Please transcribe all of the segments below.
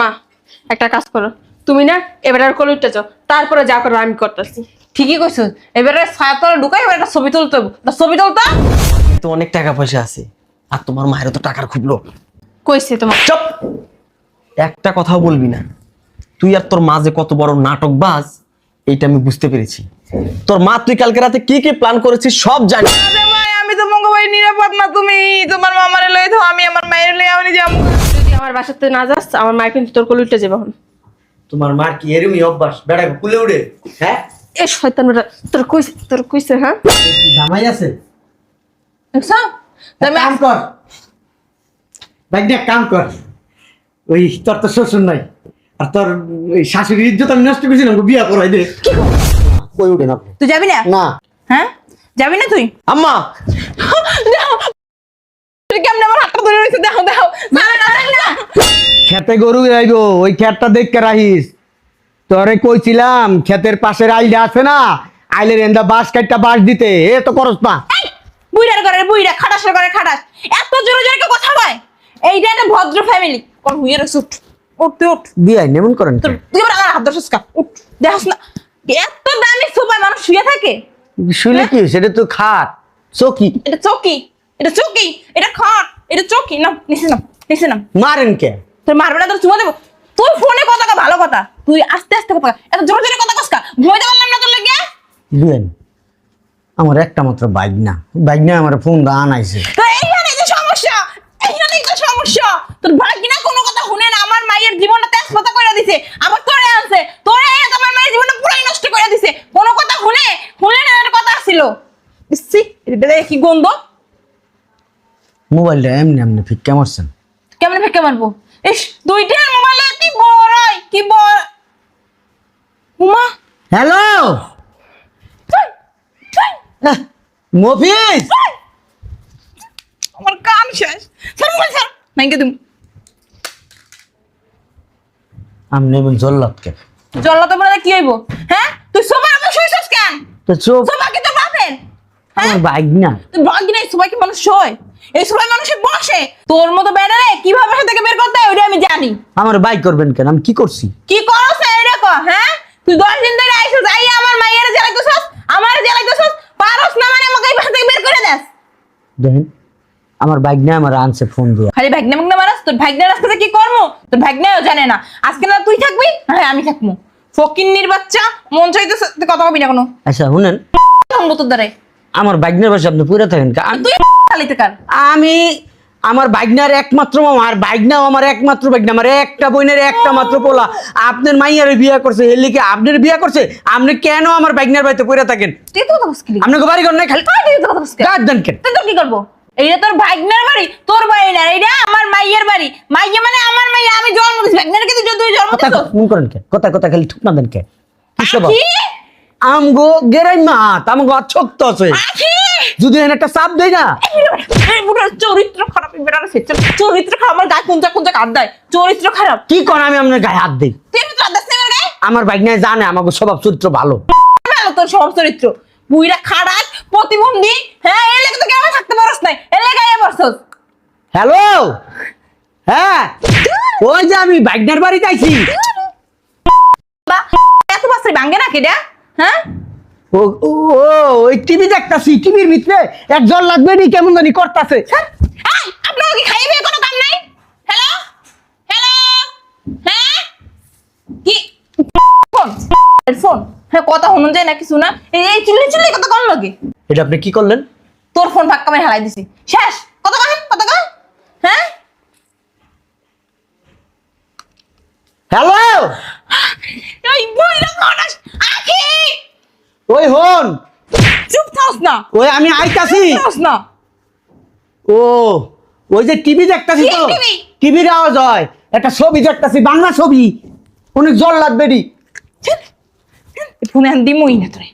মা একটা কাজ করো। তুমি না এবার আর কোলে তারপরে যা করো আমি করতেছি। ঠিকই কইছো। এবারে ছায়াতলে ঢুকাই এবার একটা ছবি তুলতে হবে তা ছবি তুলতা? তো অনেক টাকা পয়সা আছে। আর তোমার মায়ের তো টাকার খুব লোভ। কইছে তোমার। চপ! একটা কথাও বলবি না। তুই আর তোর মা যে কত বড় নাটক বাজ এইটা আমি বুঝতে পেরেছি। তোর মা তুই কালকে রাতে কি কি প্ল্যান করেছিস সব জানি। আরে ভাই আমি তো মঙ্গবাই নিরাপদ না তুমি তোমার মামারে লই তো আমি আমার মায়ের লই আমি যাব আমার বাসাতে না যাস আমার মায়ের কিন্তু তোর কোলে উঠতে যাবে এখন। তোমার মার কি এরমই অভ্যাস? বেড়া কুলে উড়ে হ্যাঁ? এ শয়তান বেটা, তোর কইছে তোর কইছে হ্যাঁ? জামাই আছে? দেখছ? তুমি কাম কর। ভাই দেখ কাম কর। ওই তোর তো শ্বশুর নাই আর তোর ওই শাশুড়ির ইজ্জত আমি নষ্ট করেছিলাম গো, বিয়া করাই দে। কই উঠে না? তুই যাবি না? না। হ্যাঁ? যাবি না তুই? আম্মা! দেখো তুই কেমনে আমার হাতটা ধরে রয়েছে? দেখো দেখো না খেতে গরু আইব ওই খেতটা দেখতে রাখিস তোরে কইছিলাম ক্ষেতের পাশের আইলে আছে না আইলের এন্দা বাঁশ কাটটা বাঁশ দিতে এ তো করস না। বুইড়ার ঘরে বুইড়া খাটাসের ঘরে খাটাস। এত জোরে জোরে কেউ কথা কয়? এইটা একটা ভদ্র ফ্যামিলি কোন হুইয়ের উঠ। উঠ তুই উঠ। দিয়ে নেমন করেন তোর তুই আবার আমার হাত ধরছিস কা উঠ দেখছ না। এত দামি সোফায় মানুষ শুয়ে থাকে। শুনে কি? সেটা তো খাট। চকি। এটা চৌকি। এটা চৌকি। এটা খাট এটা চৌকি। না নিচে না নিচে না মারেন কে তোর মারবে না তোর চুমা দেবো। তুই ফোনে কথা কয়, ভালো কথা। তুই আস্তে আস্তে কথা এত জোরে জোরে কথা কসকা ঘুমাইতে পারলাম না তোর লাগে। বুঝলেন আমার একটা মাত্র বাইক না বাইক না আমার ফোন দা আনাইছে। তো এইখানে যে সমস্যা এইখানেই তো সমস্যা। তোর ভাই কিনা কোনো কথা শুনে না আমার মায়ের জীবনটা তেজ কথা করে দিছে। আবার তোরে আনছে। তোরে আমার মায়ের জীবনটা পুরাই নষ্ট করে দিছে। কোনো কথা শুনে শুনে না একটা কথা ছিল ইসি এটা কি গন্ধ? মোবাইলটা এমনি এমনি ফিক্কা মারছেন। কেমন ফেকে মারবো? ইস দুইটা মোবাইলে কি বড় কি বড়? উমা। হ্যালো? তুই তুই আমার কাম শেষ। স্যার মোবাইল স্যার তুমি আপনি এমন জল্লাদকে। জল্লা বলে কি হইব? হ্যাঁ? তুই সবার আমার শুইছস কেন? তো চোখ সবার কি তোর বাপের? হ্যাঁ? আমার বাইক তুই ভাগ সবাই কি মানুষ শোয় এই সবাই মানুষে বসে। তোর মতো বেড়ারে কীভাবে বাসা বের করতে হয় ওটা আমি জানি। আমার বাইক করবেন কেন? আমি কি করছি? কি করছ এইটা কর হ্যাঁ? তুই দশ দিন ধরে আমার মাইয়ের জ্বালাইতেছস আমার জ্বালাইতেছস পারস না মানে আমাকে এই বাসা থেকে বের করে দেস? দেখেন আমার বাইক না আমার আনছে ফোন দিয়ে। খালি ভাগ্নে ভাগ্নে মারাস তোর ভাগ্নের আজকে কি করব তোর ভাগ্নেও জানে না। আজকে না তুই থাকবি? হ্যাঁ আমি থাকব। ফকিন্নির বাচ্চা মন চাইতেছে কথা কবি না কোনো। আচ্ছা শুনেন। তোর দ্বারে? আমার বাইকনের পাশে আপনি পুরে থাকেন তুই কার? আমি আমার বাইকনার একমাত্র মামা আর বাইকনাও আমার একমাত্র বাইকনা আমার একটা বোনের একটা মাত্র পোলা। আপনার মাইয়ার বিয়ে করছে এর লিগে আপনার বিয়ে করছে আপনি কেন আমার বাইকনার বাড়িতে পড়ে থাকেন? তুই তো আপনাকে বাড়ি করেন খালি? তুই তো দেন কেন? তুই তো কি করব? এইটা তোর ভাগ্নের বাড়ি তোর বাড়ি না এইটা আমার মাইয়ের বাড়ি। মাইয়া মানে আমার মাইয়া আমি জন্ম দিছি। কিন্তু তুই জন্ম কথা করেন কে? কথা কথা খালি দেন কে? আমগো আছে। আখি যদি এখানে একটা চাপ দেয় না? চরিত্র খারাপ চরিত্র খারাপ আমার গায়ে দেয়। চরিত্র খারাপ। কি কর আমি আপনার গায়ে হাত দিই? আমার জানে আমাকে স্বভাব চরিত্র ভালো। ভালো তোর সব চরিত্র। বুইরা খারাপ প্রতিবন্ধী হ্যাঁ এই লেগে তো কেমন থাকতে পারস নাই। এই লেগে গায়ে বসছস হ্যালো হ্যাঁ? ওই যে আমি বাইকনার বাড়ি যাইছি। এত ভাঙ্গে না কেডা হ্যাঁ? ও ওই টিভি দেখতাছি টিভির ভিতরে এক জল লাগবে নি কেমন জানি করতাছে। এই কি খাইবে কোনো কাম নাই? হ্যালো হ্যালো হ্যাঁ? কি? Phone phone. হ্যাঁ কথা শুনুন যায় না কিছু না। এই চিল্লি চিল্লি কথা লাগে। এটা আপনি কি করলেন? তোর ফোন ফাঁকা মেরে হালাই দিছি। শেষ কত কম হ্যাঁ? হ্যালো এই বইরা মানুষ আখি ওই হন? চুপ থাকস না। ওই আমি আইতাছি। থাকস না। ও ওই যে টিভি দেখতাছি তো? TV? টিভির আওয়াজ হয়। একটা ছবি দেখতাছি বাংলা ছবি। অনেক জল লাগবে নি ফোনে আন দিমই না তোরে।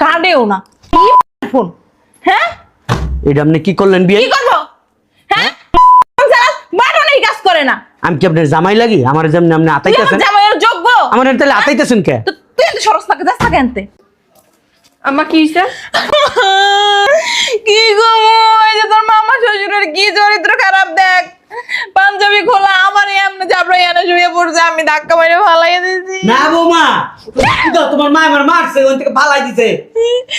কাঁদেও না। ফোন? হ্যাঁ? এটা আপনি কি করলেন বিয়ে? কি করব? হ্যাঁ? বাটনেই কাজ করে না। আমি কি আপনার জামাই লাগি? আমার যেমনি আপনি আতাইতেছেন। জামাইয়ের যোগ্য। আমার তাহলে আতাইতেছেন কে? তুই এত সরস থাকে যাস থাকে আনতে। আম্মা কি হইছে? কি গো এই যে তোর মামা শ্বশুরের কি চরিত্র খারাপ দেখ। পাঞ্জাবি খোলা আমার এমনি চাপড়াই এনে শুয়ে পড়ছে আমি ধাক্কা মেরে ফালাইয়া দিয়েছি। না বৌমা তোমার মা আমার মারছে ওখান থেকে ফালাই দিছে।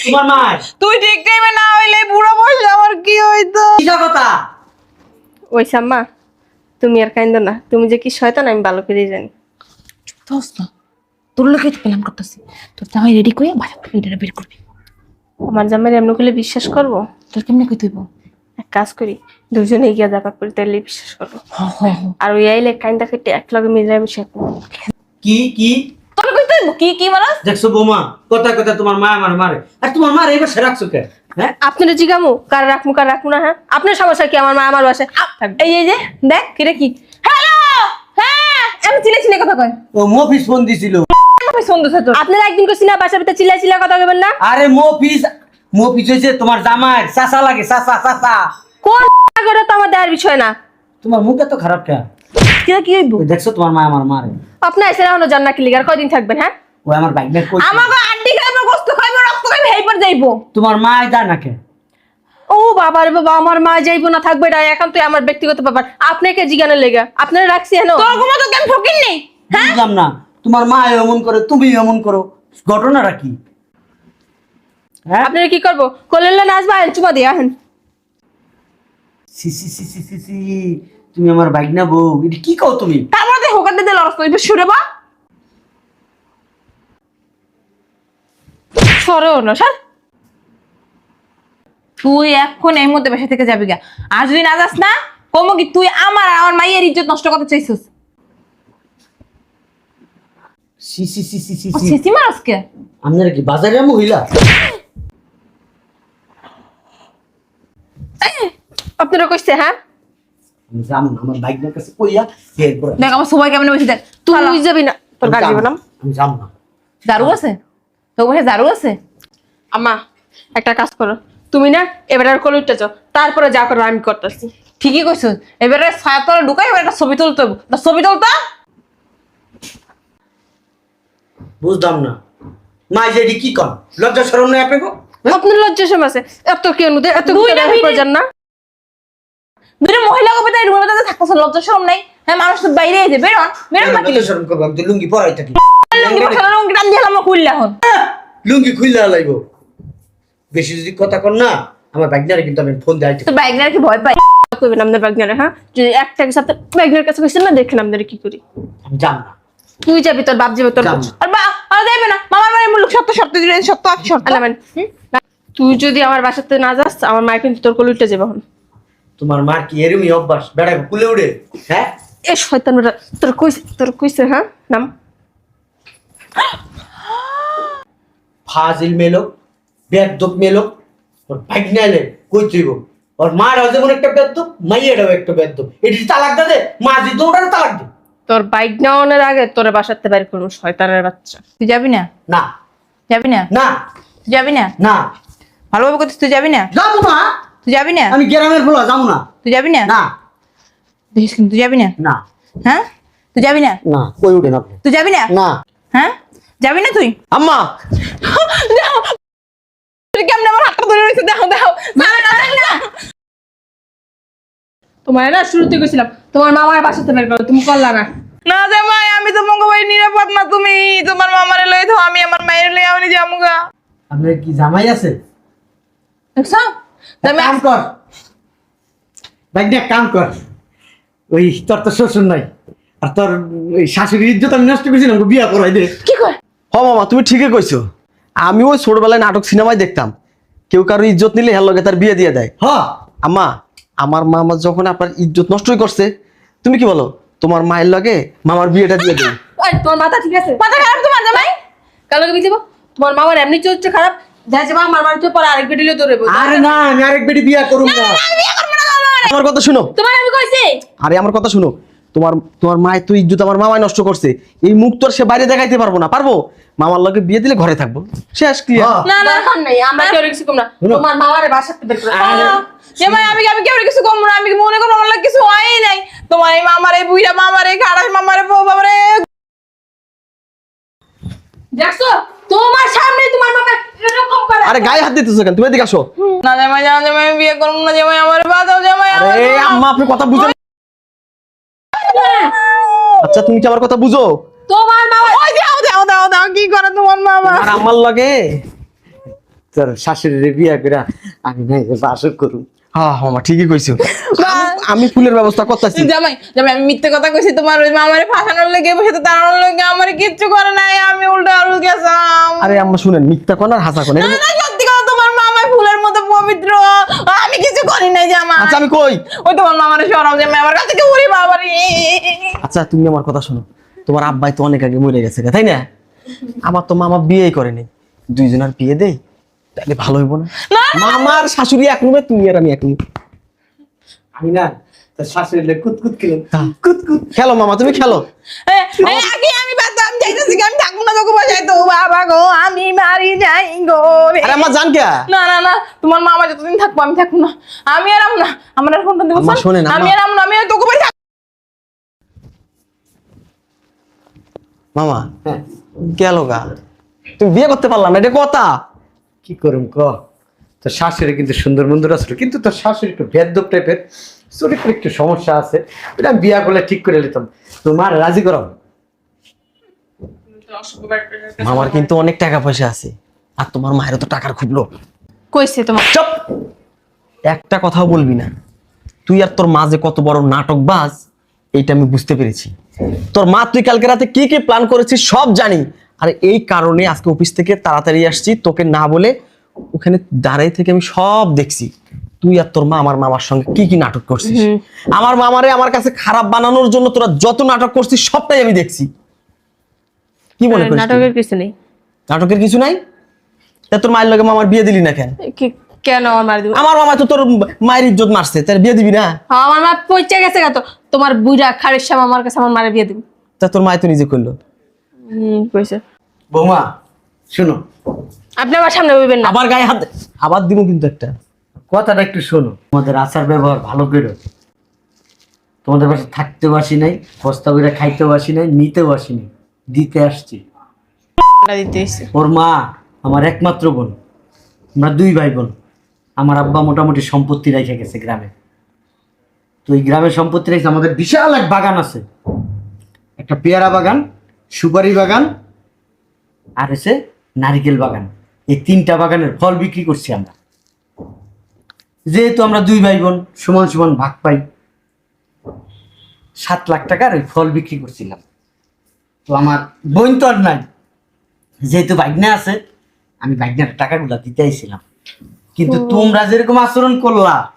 তোমার মা তুই ঠিক টাইমে না হইলে বুড়ো বয়সে আমার কি হইতো? কথা? ওই সাম্মা তুমি আর কাইন্দ না। তুমি যে কি শয়তান আমি ভালো করে জানি। না তোর লোকে প্ল্যান করতেছি। তোর জামাই রেডি করে বাসা থেকে এটা বের করবি। আমার জামাই এমন করলে বিশ্বাস করব? তোর কেমনে কই তুইব এক কাজ করি দুজনে গিয়া দেখা করি তাহলে বিশ্বাস করব। আর ওই আইলে কাইন্দা কেটে এক লগে মিলে আমি শেখ কি কি? তোর কই তুইব কি কি দেখছ বৌমা কথা কথা তোমার মা আমার মারে। আর তোমার মা এবার সে রাখছো কে? হ্যাঁ? আপনারা জিগামু কার রাখমু কার রাখমু না হ্যাঁ? আপনার সমস্যা কি? আমার মা আমার বাসায় থাকবে এই এই যে দেখ কিরে কি? হ্যালো! হ্যাঁ আমি চিলে চিলে কথা কয়। ও মফিস ফোন দিছিল। শুনতেছে তোর আপনারা একদিন করছি না বাসার ভিতরে চিল্লা চিল্লা কথা বলবেন না? আরে হয়েছে তোমার জামাই। চাচা লাগে চাচা চাচা। কোন করে তো আমার দেওয়ার বিষয় না? তোমার মুখ এত খারাপ কে কিরে কি হইব? দেখছ তোমার মা আমার মারে। আপনি এসে না কিলিগার কয়দিন থাকবেন হ্যাঁ? ওই আমার বাইক কই আন্টি খাইবে গোস্ত খাইবে রক্ত খাইবে যাইবো। তোমার মা না কে ও বাবা রে বাবা আমার মা যাইবো না থাকবে এটা এখন তো আমার ব্যক্তিগত ব্যাপার। আপনাকে জিজ্ঞানের লেগে? আপনারা রাখছি হেন তোর কোনো তো কেন ফকির নেই বুঝলাম না। তোমার মা এমন করে তুমি এমন করো। ঘটনাটা কি? হ্যাঁ? আপনারা কি করব? কলেল্লা নাচবা আহেন চুমা দিয়ে আহেন সি সি সি সি সি সি তুমি আমার বাইক না বউ। এটা কি কও তুমি? তারপরে হোকার দিতে লড়স বা। সরেও না স্যার তুই এখন এই মধ্যে বাসা থেকে যাবি গা। আর যদি না যাস না কমো কি তুই আমার আর আমার মাইয়ের ইজ্জত নষ্ট করতে চাইছিস? সি সি সি সি সি ও সি। সিসি মারসকে আপনারা কি বাজারের মহিলা? আপনারা কইছে হ্যাঁ? আমি যাব না আমার বাইক না কাছে কইয়া এরপরে দেখ আমার সবাই কেমন বসে দেখ। তুই যাবি না তোর গাড়ি আমি যাব না? দারু আছে? তোর বসে দারু আছে? আম্মা একটা কাজ করো। তুমি না এবার আর কলে উঠতে যাও। তারপরে যা করো আমি করতেছি। ঠিকই কইছিস এবারে ছায়া তলে ঢুকাই এবার একটা ছবি তুলতে ছবি তুলতা? বুঝলাম না। মা যে কি কন? লজ্জা শরম নাই আপনাকে? আপনার লজ্জা সম আছে। এত কেন দে এত প্রয়োজন না। দুটো মহিলা কবিতা এই রুমের মধ্যে থাকতেছে লজ্জা শরম নাই। হ্যাঁ মানুষ তো বাইরে যে বেরোন বেরোন বাকি। লজ্জা শরম করব আমি তো লুঙ্গি পরাই থাকি। লুঙ্গি পছন্দ লুঙ্গি টান আমার খুললে এখন। লুঙ্গি খুললে লাইব বেশি যদি কথা কর না আমার না কিন্তু আমি ফোন দেয় তো বাইক কি ভয় পাই কইবেন আপনার ব্যাগনারে হ্যাঁ? যদি একটা সাথে ব্যাগনার কাছে কইছেন না দেখেন আপনারা কি করি। আমি যাব না। তুই যাবি তোর বাপ যাবে তোর আর বা আর যাইবে না। মামার বাড়ির মূল্য সত্য সত্য দিলে সত্য আছে সত্য। আলামেন তুই যদি আমার বাসাতে না যাস আমার মা কিন্তু তোর কোলে উঠে যাবে এখন। তোমার মা কি এরমই অভ্যাস? বেড়া কুলে উড়ে? হ্যাঁ? এ শয়তান বেটা, তোর তোর কইছে হ্যাঁ? নাম। ফাজিল মেলো বেদব মেলো ওর বাইক না এলে কই তুইব? ওর মারাও যেমন একটা বেদব মাইয়াটাও একটা বেদব। এটি তালাক দে? দে মা যদি ওটারও তালাক দে। তোর বাইক নেওয়ানোর আগে তোর বাসাতে বাইর করব শয়তানের বাচ্চা। তুই যাবি না? না। যাবি না? না। তুই যাবি না? না। ভালোভাবে করছিস তুই যাবি না? যাব না। তুই যাবি না? আমি গ্রামের বলা যাব না। তুই যাবি না? না। দেখিস কিন্তু তুই যাবি না? না। হ্যাঁ? তুই যাবি না? না কই উঠেন আপনি? তুই যাবি না? না। হ্যাঁ? যাবি না তুই? আম্মা! তুই কেমন আমার হাতটা ধরে রয়েছে? দেখো দেখো না না তোমার না শুরুতে গেছিলাম। তোমার মামার বাসাতে বের করো তুমি করলা না। না জামাই আমি তো মঙ্গবাই নিরাপদ না তুমি। তোমার মামারে লই তো আমি আমার মায়ের লই আমি যামুগা আপনার কি জামাই আছে? দেখছ? তুমি কাম কর। বাইক কাম কর। ওই তোর তো শ্বশুর নাই। আর তোর ওই শাশুড়ির ইজ্জত আমি নষ্ট করেছিলাম বিয়া করাই দে। কি কর? হ মামা তুমি ঠিকই কইছো। আমি ওই ছোটবেলায় নাটক সিনেমায় দেখতাম। কেউ কারও ইজ্জত নিলে হ্যাঁ লগে তার বিয়ে দিয়ে দেয়। হ। আম্মা আমার মামা যখন আপনার ইজ্জত নষ্টই করছে তুমি কি বলো? তোমার মায়ের লগে মামার বিয়েটা দিয়ে দেবে ওই, তোমার মাথা ঠিক আছে? মাথা খারাপ তোমার জামাই? কালো কি যাব তোমার মামার এমনি চলছে খারাপ। যা যাব আমার বাড়িতে পরে আরেক বেটিলে দৌড়েবো আরে না আমি আরেক বেটি না। বিয়ে করব না আমার কথা শুনো। তোমার আমি কইছি। আরে আমার কথা শুনো। তোমার তোমার মায়ের তো ইজ্জত আমার মামায় নষ্ট করছে। এই মুখ তো আর সে বাইরে দেখাইতে পারব না। পারব? মামার লগে বিয়ে দিলে ঘরে থাকব। শেষ হ্যাঁ। না না নাই আমরা কেউ কিছু কম না। তোমার মামার বাসাতে বের করো আহ, জামাই আমি আমি কেউ কিছু কম না। আমি মনে করো আমার কিছু হয়ই নাই। তোমার এই মামার বুইরা মামার এই খারাপ বউ বাবারে দেখছ? তোমার সামনে তোমার মামা এরকম করে। আরে গায়ে হাত দিতেছো কেন? তুমি এদিকে আসো। না জামাই জামাই জামাই আমি বিয়ে করব না। জামাই আমার বাঁচাও জামাই আমার আরে আম্মা আপনি কথা বুঝেন আচ্ছা তুমি কি আমার কথা বুঝো? তোমার মামা ওই দাও দাও দাও দাও কি করে তোমার মামা? আর আমার লাগে? তোর শাশুড়ির বিয়া করে আমি নাই বাসক করুম। হ্যাঁ হ্যাঁ মা ঠিকই কইছো। আমি- ফুলের ব্যবস্থা করতেছি। জামাই জামাই আমি মিথ্যে কথা কইছি তোমার ওই মামারে ফাঁসানোর লেগে বসে তো তাড়ানোর লেগে আমার কিচ্ছু করে নাই আমি উল্টা উল্টো গেছাম আরে আম্মা শুনেন মিথ্যা কোন আর হাসা কোন আচ্ছা আমি কই? ওই তোমার মামারে সরাও জামাই আমার কাছে কি উড়ি বাবারি। আচ্ছা তুমি আমার কথা শোনো। তোমার আব্বাই তো অনেক আগে মরে গেছে তাই না? আমার তো মামা বিয়েই করেনি। দুইজনের বিয়ে দেই তাহলে ভালো হইব না? মামার শাশুড়ি এক রুমে তুমি আর আমি এক রুমে আমি না তোর শাশুড়ির কুতকুত হ্যাঁ। কুতকুত। খেলো মামা তুমি খেলো। আগে আমি বাদ আমি যাইতেছি আমি থাকব না তোকে বাসায় তো বাবা গো আমি মারি যাই গো আরে আমার জান কে? না না না তোমার মামা যতদিন থাকব আমি থাকব না। আমি আর না আমার আর ফোনটা দিব আমি। আর না আমি আর তোকে বাড়ি মামা হ্যাঁ। গা? তুমি বিয়ে করতে পারলাম না এটা কথা। কি করুম ক? তোর শাশুড়ি কিন্তু সুন্দর মন্দির আসলো কিন্তু তোর শাশুড়ি একটু বেদ্যপ টাইপের চরিত্র একটু সমস্যা আছে। এটা আমি বিয়া করলে ঠিক করে নিতাম। তোমার রাজি করাম মামার কিন্তু অনেক টাকা পয়সা আছে। আর তোমার মায়েরও তো টাকার খুব লোভ। কইছে তোমার। চপ! একটা কথাও বলবি না। তুই আর তোর মা যে কত বড় নাটক বাজ এইটা আমি বুঝতে পেরেছি। তোর মা তুই কালকে রাতে কি কি প্ল্যান করেছিস সব জানি। আর এই কারণে আজকে অফিস থেকে তাড়াতাড়ি আসছি তোকে না বলে ওখানে দাঁড়াই থেকে আমি সব দেখছি। তুই আর তোর মা আমার মামার সঙ্গে কি কি নাটক করছিস? আমার মামারে আমার কাছে খারাপ বানানোর জন্য তোরা যত নাটক করছিস সবটাই আমি দেখছি। কি মনে করিস নাটকের কিছু নেই। নাটকের কিছু নাই? তা তোর মায়ের লগে মামার বিয়ে দিলি না কেন? কেন আমার মার দিব? আমার মামা তো তোর মায়ের ইজ্জত মারছে তার বিয়ে দিবি না? হ্যাঁ, আমার মা পৌঁছে গেছে গা তো। তোমার বুড়া খারের সাম আমার কাছে আমার মারে বিয়ে দিব। তা তোর মায় তো নিজে করল। হুম কইছে। বৌমা শুনো। আপনি আমার সামনে বলবেন না। আবার গায়ে হাত। আবার দিব কিন্তু একটা। কথাটা একটু শোনো তোমাদের আচার ব্যবহার ভালো করো। তোমাদের পাশে থাকতে বাসি নাই বস্তা করে খাইতে বাসি নাই নিতে বাসি নাই। দিতে আসছি। দিতে ওর মা আমার একমাত্র বোন আমরা দুই ভাই বোন। আমার আব্বা মোটামুটি সম্পত্তি রেখে গেছে গ্রামে। তো এই গ্রামের সম্পত্তি রেখে আমাদের বিশাল এক বাগান আছে। একটা পেয়ারা বাগান সুপারি বাগান আর হচ্ছে নারিকেল বাগান। এই তিনটা বাগানের ফল বিক্রি করছি আমরা। যেহেতু আমরা দুই ভাই বোন সমান সমান ভাগ পাই সাত লাখ টাকার ওই ফল বিক্রি করছিলাম। তো আমার বোন তো আর নাই। যেহেতু বাইকনা আছে আমি বাইকনার টাকাগুলো দিতে আইছিলাম। কিন্তু তোমরা যেরকম আচরণ করলা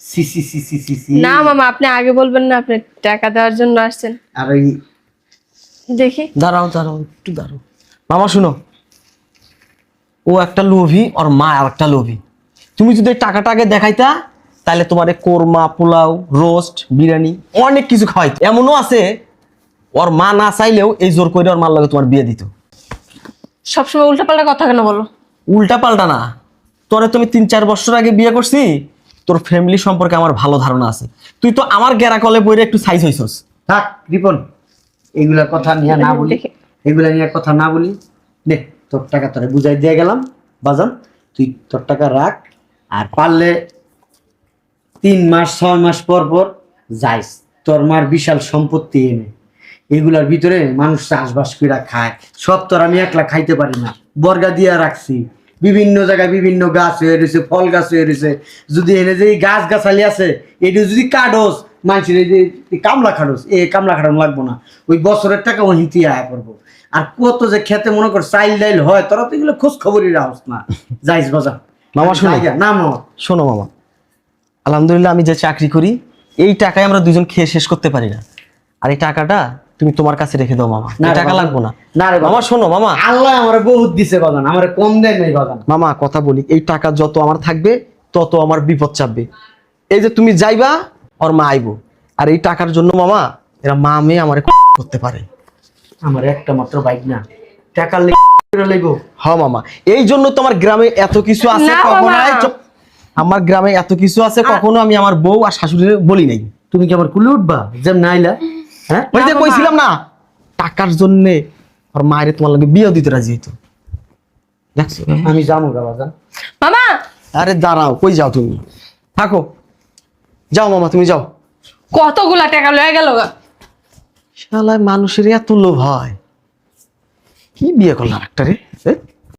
সি সি সি সি সি সি। না মামা আপনি আগে বলবেন না আপনি টাকা দেওয়ার জন্য আসছেন। আর ওই দেখি। দাঁড়াও দাঁড়াও একটু দাঁড়াও। মামা শুনো। ও একটা লোভী আর মা আর একটা লোভী। তুমি যদি টাকাটা আগে দেখাইতা তাহলে তোমার কোরমা পোলাও রোস্ট বিরিয়ানি অনেক কিছু খাওয়াইতো। এমনও আছে ওর মা না চাইলেও এই জোর করে ওর মার লগে তোমার বিয়ে দিত। সবসময় উল্টাপাল্টা কথা কেন বলো? উল্টা পাল্টা না। তোরে তুমি তিন চার বছর আগে বিয়ে করছি তোর ফ্যামিলি সম্পর্কে আমার ভালো ধারণা আছে। তুই তো আমার গেরা কলে বইরে একটু সাইজ হইছস। থাক রিপন এগুলা কথা নিয়ে না বলি। এগুলা নিয়ে কথা না বলি। নে তোর টাকা তোরে বুঝাই দিয়ে গেলাম। বাজান তুই তোর টাকা রাখ আর পারলে তিন মাস ছয় মাস পর পর যাইস। তোর মার বিশাল সম্পত্তি এনে। এগুলার ভিতরে মানুষ চাষবাস করে খায়। সব তোর আমি একলা খাইতে পারি না। বর্গা দিয়া রাখছি। বিভিন্ন জায়গায় বিভিন্ন গাছ হয়ে রয়েছে ফল গাছ হয়ে রয়েছে। যদি এনে যে গাছ গাছালি আছে এটা যদি কাটস মানুষের এই যে কামলা খাটস এ কামলা খাটানো লাগবো না। ওই বছরের টাকা ও আয়া করব। আর কত যে খেতে মনে কর চাইল ডাইল হয় তোরা তো এগুলো খোঁজ খবরই রাখস না। যাইস বাজার। মামা শুনো। না মামা। শোনো মামা। আলহামদুলিল্লাহ আমি যে চাকরি করি এই টাকায় আমরা দুজন খেয়ে শেষ করতে পারি না। আর এই টাকাটা তুমি তোমার কাছে রেখে দাও মামা। না টাকা। লাগবো না। না রে মামা শোনো মামা। আল্লাহ আমার বহুত দিছে বাগান আমার কম দেয় নাই বাগান। মামা কথা বলি এই টাকা যত আমার থাকবে তত আমার বিপদ চাপবে। এই যে তুমি যাইবা ওর মা আইবো। আর এই টাকার জন্য মামা এরা মা মেয়ে আমার করতে পারে। আমার একটা মাত্র বাইক না। টাকা লেগে লেগো হ মামা। এই জন্য তোমার গ্রামে এত কিছু আছে কখনো। আমার গ্রামে এত কিছু আছে কখনো আমি আমার বউ আর শাশুড়ি বলি নাই। তুমি কি আমার কুলে উঠবা? যেম নাইলা। হ্যাঁ ওই যে কইছিলাম না? টাকার জন্য আর মায়ের তোমার লাগে বিয়েও দিতে রাজি হইতো। দেখছ? আমি যাব বাজান। মামা! আরে দাঁড়াও কই যাও তুমি? থাকো। যাও মামা তুমি যাও। কতগুলা টাকা লয়ে গেল শালায় মানুষের এত লোভ হয়। কি বিয়ে করলাম একটা রে?